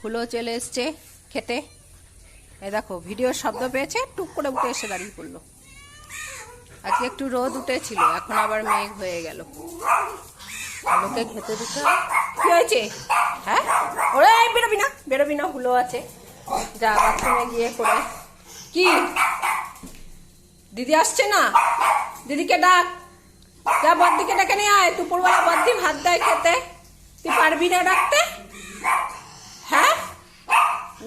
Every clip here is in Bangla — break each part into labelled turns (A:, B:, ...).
A: হুলো চলে এসছে খেতে। এ দেখো, ভিডিওর শব্দ পেয়েছে, টুক করে উঠে এসে দাঁড়িয়ে পড়ল। আজকে একটু রোদ উঠেছিল, এখন আবার মেঘ হয়ে গেল। আলোকে খেতে দিতে। কি হয়েছে? হ্যাঁ? ওরে বেরোবি না বেরোবি না, হুলো আছে। যা বাথরুমে গিয়ে করে কি? দিদি আসছে না? দিদিকে ডাক। যা, বদ্দিকে ডেকে নিয়ে আয়। দুপুরবেলা বদ্দি ভাত দেয় খেতে। তুই পারবি না ডাকতে?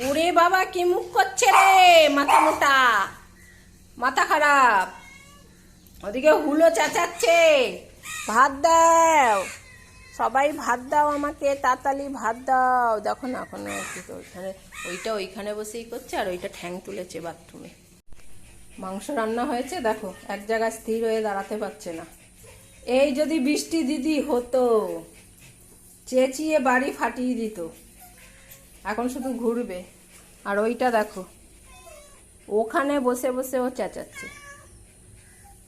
A: ওরে বাবা, কি মুখ করছে রে? মাথা মোটা। মাথা খারাপ। ওদিকে হুলো চেঁচাচ্ছে। ভাত দাও। সবাই ভাত দাও আমাকে, তাড়াতাড়ি ভাত দাও। দেখো না, এখন ওইখানে ওইটা ওইখানে বসেই করছে আর ওইটা ঠ্যাং তুলেছে বাথরুমে। মাংস রান্না হয়েছে, দেখো, এক জায়গায় স্থির হয়ে দাঁড়াতে পারছে না। এই যদি বৃষ্টি দিদি হতো, চেঁচিয়ে বাড়ি ফাটিয়ে দিত। এখন শুধু ঘুরবে। আর ওইটা দেখো। ওখানে বসে বসে ও চেঁচাচ্ছে।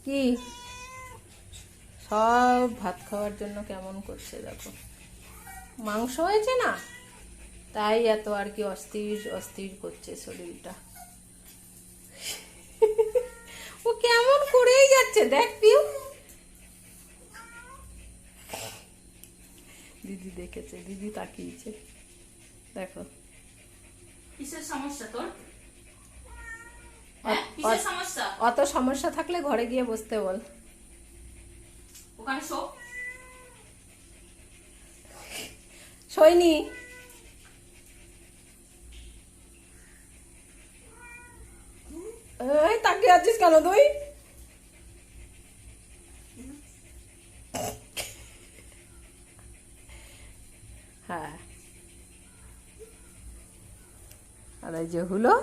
A: কি? সব ভাত খাওয়ার জন্য কেমন করছে দেখো। মাংস হয়েছে না? তাই এত আর কি অস্থির অস্থির করছে শরীরটা। ও কেমন করেই যাচ্ছে, দেখ পিউ। দিদি দেখেছে, দিদি তাকিয়েছে। দেখো।
B: কিসের সমস্যা তোর? হ্যাঁ
A: অত সমস্যা থাকলে ঘরে গিয়ে বসতে বল।
B: ওখানে শো।
A: সৈনি। এই তাকিয়ে আছিস কেন তুই? হ্যাঁ। আর এই যে হুলো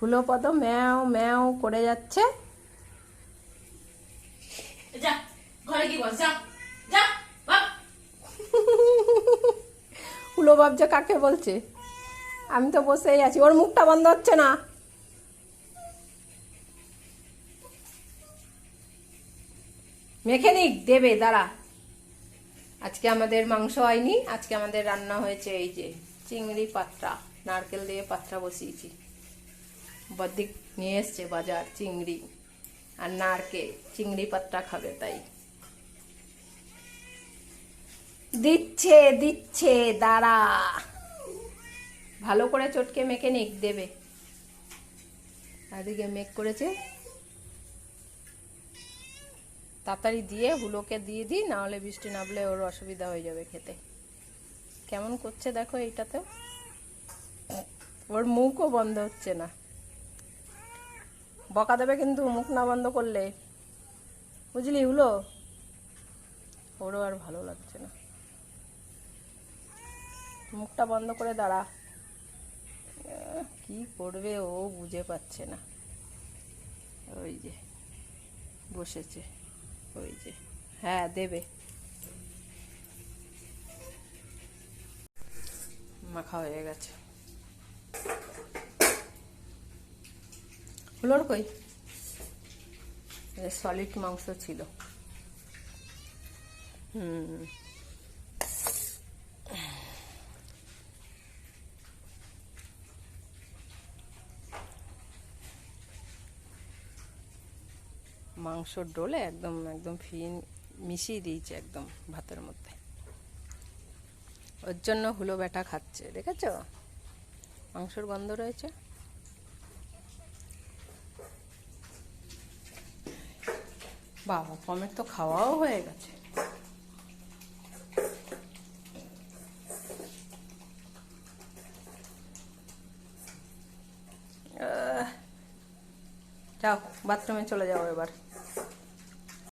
A: হুলো পদ ম্যাও ম্যাও করে যাচ্ছে। হুলো বাবজা কাকে বলছে? আমি তো বসেই আছি ওর মুখটা বন্ধ হচ্ছে না। মেকানিক দেবে দাঁড়া। আজকে আমাদের মাংস হয়নি আজকে আমাদের রান্না হয়েছে এই যে চিংড়ি পাত্রা। নারকেল দিয়ে পাত্রা বসিয়েছি। বদ্দিক নিয়ে এসছে বাজার, চিংড়ি আর নারকেল চিংড়ি পাত্রা খাবে তাই। দিচ্ছে দিচ্ছে, দাঁড়া। ভালো করে চটকে মেখে নিক, দেবে। এদিকে মেক করেছে। তাড়াতাড়ি দিয়ে হুলোকে দিয়ে দিই, নাহলে বৃষ্টি নামলে ওর অসুবিধা হয়ে যাবে খেতে। কেমন করছে দেখো এইটাতে ওর মুখও বন্ধ হচ্ছে না। বকা দেবে কিন্তু মুখ না বন্ধ করলে। বুঝলি হুলো? ওরও আর ভালো লাগছে না। মুখটা বন্ধ করে দাঁড়া। কি করবে ও বুঝে পাচ্ছে না। ওই যে, বসেছে। ওই যে হ্যাঁ দেবে। মাখা হয়ে গেছে। হলোর কই? সলিড মাংস ছিল। মাংসর ডোলে একদম একদম ফিন মিশিয়ে দিয়েছে একদম ভাতের মধ্যে। ওর জন্য হুলো ব্যাটা খাচ্ছে, দেখেছ? মাংসর গন্ধ রয়েছে। বাবা পমের তো খাওয়াও হয়ে গেছে। যাও বাথরুমে চলে যাও এবার।